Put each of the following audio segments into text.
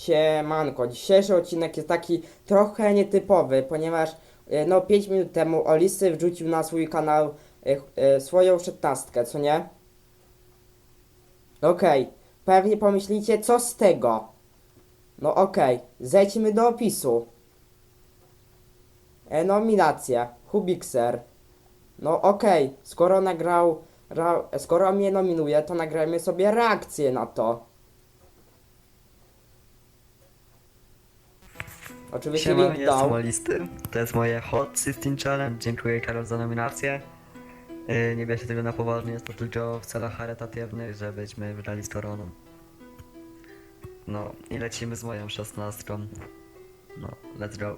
Siemanko, dzisiejszy odcinek jest taki trochę nietypowy, ponieważ e, no 5 minut temu Olisy wrzucił na swój kanał e, e, swoją szesnastkę, co nie? Okej, pewnie pomyślicie, co z tego? No okej, zejdźmy do opisu. E, nominacje, Hubixer. No okej, skoro nagrał, ra, skoro mnie nominuje, to nagrajmy sobie reakcję na to. Oczywiście Siema, link jestem dał. Olisty. To jest moje Hot 16 Challenge. Dziękuję Karol za nominację. Yy, nie bierzcie tego na poważnie, jest to tylko w celach charytatywnych, żebyśmy wygrali z koroną. No i lecimy z moją szesnastką. No, let's go.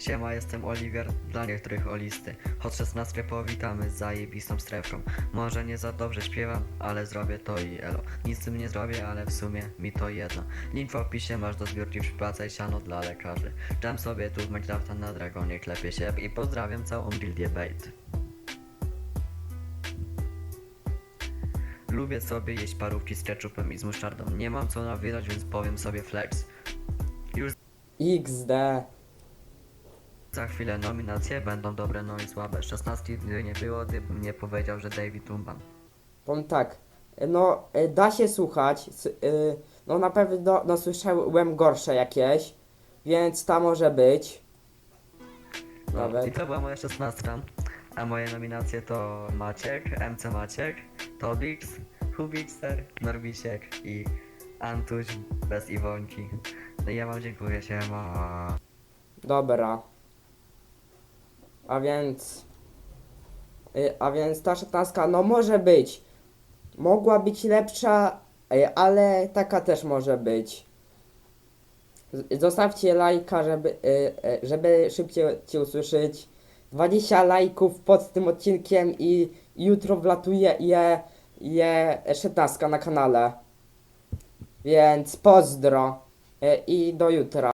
Siema, jestem Oliwier, dla niektórych Olisty. Hot 16 powitamy z zajebistą strefką. Może nie za dobrze śpiewam, ale zrobię to i elo. Nic z tym nie zrobię, ale w sumie mi to jedno. Link w opisie masz do zbiórki przypłacaj siano dla lekarzy. Dam sobie tu w Minecrafta na Dragonie, klepię się i pozdrawiam całą gildię Bait. Lubię sobie jeść parówki z ketchupem i z musztardą. Nie mam co nawijać, więc powiem sobie flex. Już XD. Za chwilę nominacje będą dobre, no i słabe. 16 by nie było, gdybym nie powiedział, że David Umban. Powiem tak, e, no e, da się słuchać, s- y, no na pewno no, słyszałem gorsze jakieś, więc ta może być. No, Nawet. I to była moja 16. A moje nominacje to Maciek, MC Maciek, Tobix, Hubixer, Norbisiek i Antuś bez Iwonki. No i ja wam dziękuję, siema. Dobra. A więc. y, A więc ta szatnaska, no może być. Mogła być lepsza, y, ale taka też może być. Zostawcie lajka, żeby, y, żeby szybciej cię usłyszeć. 20 lajków pod tym odcinkiem i jutro wlatuje je, je 16 na kanale. Więc pozdro i do jutra.